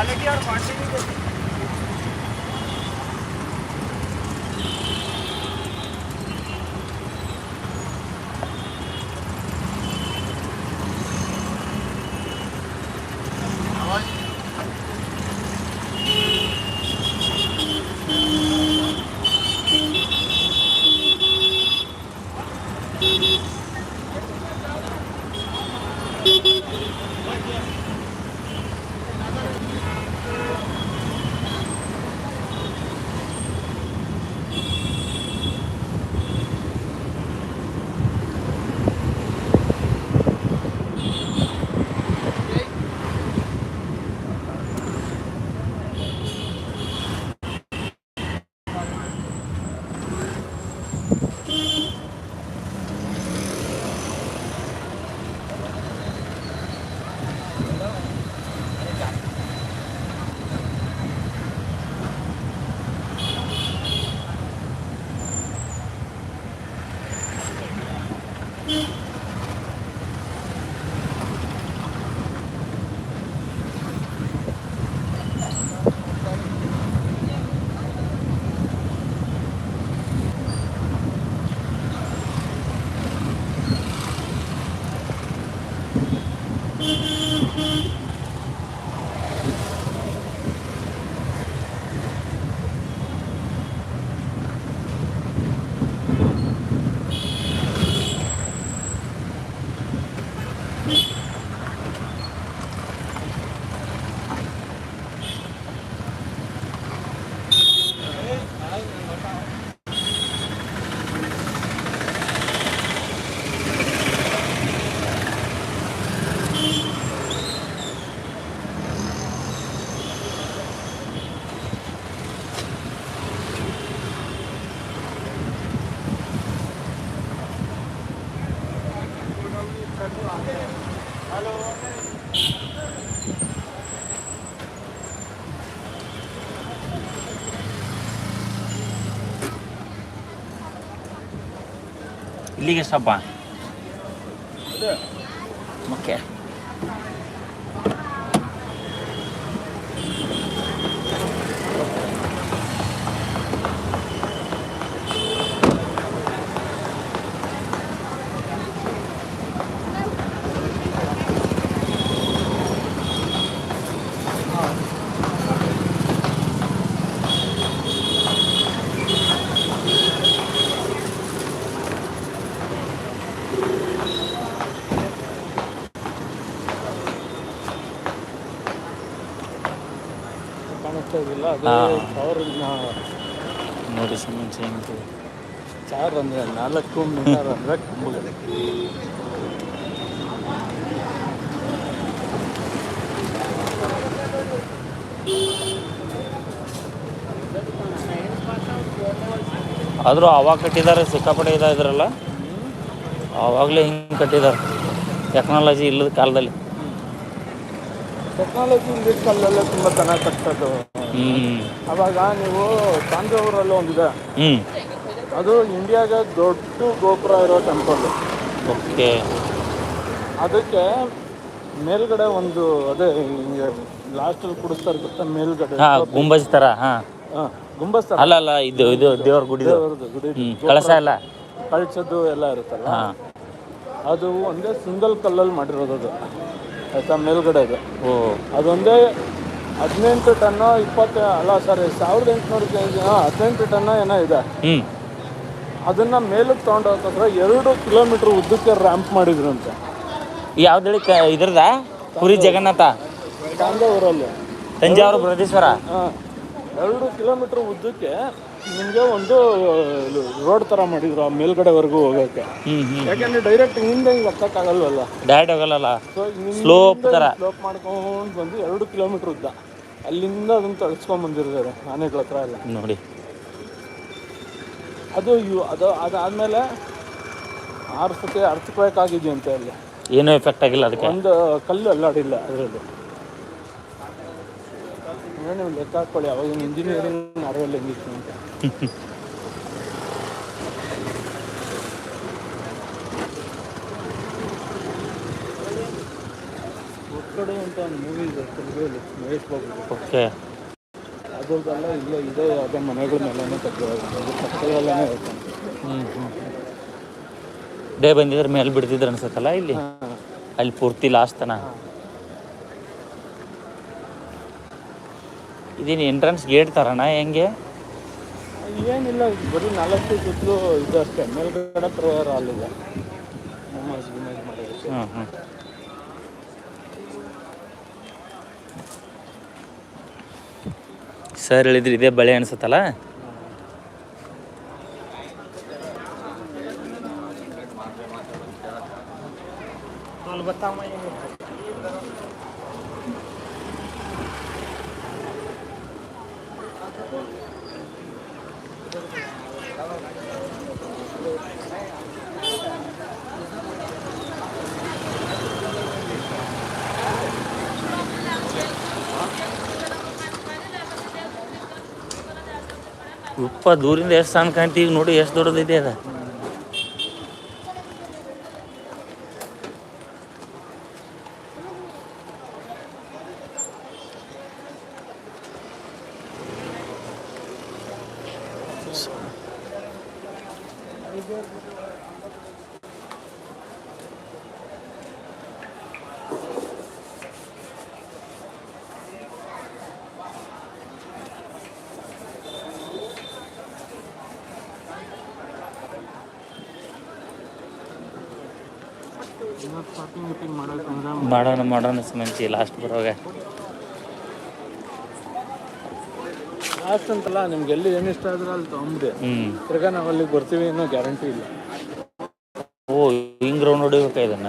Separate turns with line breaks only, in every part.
Quality और quantity
देखें Thank you.
Thank
you.
ಇಲ್ಲಿಗೆ ಸಬ್ಬಾ ಓಕೆ ಕಾಣಿಸ್ತಾ ನೋಡಿ ಸುಮ್ಮನೆ ಹೆಂಗೆ
ಚಾರ್ ಅಂದರೆ ನಾಲ್ಕು ಅಂದರೆ ಕಂಬಗಳು.
ಆದರೂ ಅವಾಗ ಕಟ್ಟಿದ್ದಾರೆ ಸಿಕ್ಕಾಪಟ್ಟೆ ಇದ ಇದ್ರಲ್ಲ? ಆವಾಗಲೇ ಹಿಂಗೆ ಕಟ್ಟಿದ್ದಾರೆ ಟೆಕ್ನಾಲಜಿ ಇಲ್ಲದ ಕಾಲದಲ್ಲಿ.
ಟೆಕ್ನಾಲಜಿ ಇಲ್ಲದ ಕಾಲದಲ್ಲೇ ತುಂಬ ಚೆನ್ನಾಗಿ ಕಟ್ಟೋದು ಅವಾಗ ನೀವು ತಾಂಜಾವೂರಲ್ಲಿ ಒಂದಿದೆ. ಅದು ಇಂಡಿಯಾಗ ದೊಡ್ಡ ಗೋಪುರ ಇರೋ ಟೆಂಪಲ್
ಓಕೆ.
ಅದಕ್ಕೆ ಮೇಲ್ಗಡೆ ಒಂದು ಅದೇ ಹಿಂಗೆ ಲಾಸ್ಟಲ್ಲಿ ಕುಡಿಸ್ತಾರೆ ಗೊತ್ತಾ? ಮೇಲ್ಗಡೆ.
ಗುಂಬಜ್ ತರ ಹಾಂ.
ಹಾಂ ಗುಂಬಸ್ ಥರ
ಅಲ್ಲ ಅಲ್ಲ ಇದು ಇದು ದೇವ್ರ
ದೇವ್ರದ್ದು ಗುಡಿ.
ಹ್ಞೂ ಕಳಸ ಎಲ್ಲ.
ಕಳಸದ್ದು ಎಲ್ಲ ಇರುತ್ತಲ್ಲ?
ಹಾಂ.
ಅದು ಒಂದೇ ಸಿಂಗಲ್ ಕಲ್ಲಲ್ಲಿ ಮಾಡಿರೋದು ಅದು. ಆಯ್ತಾ? ಮೇಲ್ಗಡೆ ಅದು
ಓ.
ಅದೊಂದೇ ಹದಿನೆಂಟು ಟನ್ನು ಇಪ್ಪತ್ತು ಅಲ್ಲ ಸರ್ ಸಾವಿರದ ಎಂಟುನೂರು ಕೆ ಜಿ ಹದಿನೆಂಟು ಟನ್ನ ಏನೋ ಇದೆ. ಅದನ್ನ ಮೇಲಕ್ಕೆ ತೊಗೊಂಡೋಗ್ತಂದ್ರೆ ಎರಡು ಕಿಲೋಮೀಟರ್ ಉದ್ದಕ್ಕೆ ರ್ಯಾಂಪ್ ಮಾಡಿದ್ರಂತೆ.
ಯಾವ್ದು ಹೇಳಿ ಕ ಇದ್ರದ ಪುರಿ ಜಗನ್ನಾಥ?
ಊರಲ್ಲಿ
ತಂಜಾವೂರು ಬೃಹದೀಶ್ವರ
ಹಾಂ. ಎರಡು ಕಿಲೋಮೀಟರ್ ಉದ್ದಕ್ಕೆ ನಿಮಗೆ ಒಂದು ರೋಡ್ ಥರ ಮಾಡಿದ್ರು ಆ ಮೇಲ್ಗಡೆವರೆಗೂ ಹೋಗೋಕ್ಕೆ. ಯಾಕಂದ್ರೆ ಡೈರೆಕ್ಟ್ ಹಿಂದೆ ಹಿಂಗೆ ಹತ್ತಕ್ಕಾಗಲ್ವಲ್ಲ
ಡೈರೆಕ್ಟ್ ಹೋಗಲ್ಲ
ಸೊ
ಸ್ಲೋಪ್ ಥರ.
ಸ್ಲೋಪ್ ಮಾಡ್ಕೊಂಡು ಬಂದು ಎರಡು ಕಿಲೋಮೀಟರ್ ಉದ್ದ. ಅಲ್ಲಿಂದ ಅದನ್ನು ತಳ್ಸ್ಕೊಂಡ್ ಬಂದಿರ್ತಾರೆ ಆನೆಗಳ ಹತ್ರ ಎಲ್ಲ.
ನೋಡಿ.
ಅದು ಇವು ಅದು ಅದಾದಮೇಲೆ ಆರು ಸತಿ ಅರ್ಥಕ್ವೇಕಾಗಿದೆಯಂತೆ ಅಲ್ಲಿ.
ಏನೂ ಎಫೆಕ್ಟ್ ಆಗಿಲ್ಲ ಅದಕ್ಕೆ?
ಒಂದು ಕಲ್ಲು ಅಲ್ಲಾಡಿಲ್ಲ ಅದರಲ್ಲಿ ಲೆಕ್ಕ ಹಾಕೊಳ್ಳಿ ಅವಾಗ ಇಂಜಿನಿಯರಿಂಗ್ ಅರಿವಲ್ಲಿ ಹೆಂಗಿತ್ತು ಅಂತ. ಒಕ್ಕಡೆ ಅಂತ ಒಂದು ಮೂವಿ ಇದೆ ತೆಲುಗಲ್ಲಿ ಮಹೇಶ್ ಬಾಬು.
ಓಕೆ.
ಅದರದ್ದೆಲ್ಲ ಇಲ್ಲ ಇದೆ ಅದೇ ಮನೆಗಳ ಮೇಲೆನೇ ಕಟ್ಟಿರೋದು ಪಕ್ಕದಲ್ಲೇ ಇರುತ್ತೆ.
ಹ್ಞೂ ಹ್ಞೂ ಡೇ ಬಂದಿದ್ರೆ ಮೇಲೆ ಬಿಡ್ತಿದ್ರು ಅನ್ಸತ್ತಲ್ಲ ಇಲ್ಲಿ? ಅಲ್ಲಿ ಪೂರ್ತಿ ಲಾಸ್ಟ್ ತನ ಇದೇನು ಎಂಟ್ರೆನ್ಸ್ ಗೇಟ್ ತರಣ ಹೆಂಗೆ?
ಏನಿಲ್ಲ ಬರೀ ನಾಲ್ಕು ಸುತ್ತಲೂ ಇದು ಅಷ್ಟೇ. ಮೇಲ್ಗಡೆ ಪ್ರವಾರ ಮಾಡೋದಕ್ಕೆ
ಹ್ಞೂ ಹ್ಞೂ ಸರ್ ಹೇಳಿದ್ರೆ ಇದೇ ಬಳೆ ಅನ್ಸತ್ತಲ್ಲ? ಉಪ್ಪ ದೂರಿಂದ ಎಷ್ಟು ಸಣ್ಣ ಕಾಣ್ತೀವಿ ನೋಡಿ ಎಷ್ಟು ದೊಡ್ಡದಿದೆ ಅದ. ಮಾಡೋಣ ಮಾಡೋಣ ಮಂಚಿ ಲಾಸ್ಟ್ ಬರೋವಾಗ
ಲಾಸ್ಟ್ ಅಂತಲ್ಲ ನಿಮ್ಗೆ ಎಲ್ಲಿ ಏನು ಇಷ್ಟ ಆದ್ರೆ ಅಲ್ಲಿ
ತೊಗೊಂಡ್ರಿ
ತಿರ್ಗಾ ನಾವು ಅಲ್ಲಿಗೆ ಬರ್ತೀವಿ ಅನ್ನೋ ಗ್ಯಾರಂಟಿ ಇಲ್ಲ.
ಓ ಹಿಂಗ್ ರೌಂಡ್ ಹೊಡಿಬೇಕಾ ಇದನ್ನ?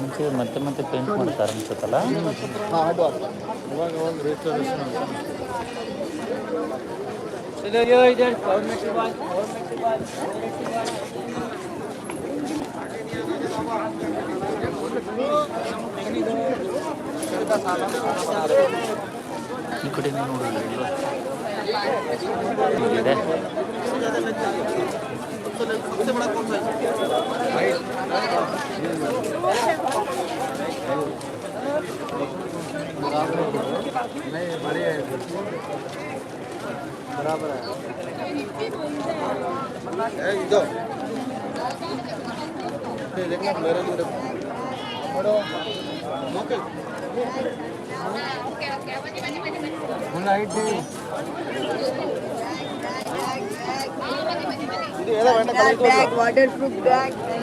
ಮುಂಚೆ ಮತ್ತೆ ಮತ್ತೆ ಪೇಂಟ್ ಮಾಡ್ತಾರೆ ಅನ್ಸುತ್ತಲ್ಲ
ಇವಾಗ ಒಂದು ರಿಸ್ಟೋರೇಷನ್
सबसे बड़ा कौन सा
नहीं बड़े है। बराबर है देखना मेरे मेरे
Bag, bag, waterproof bag.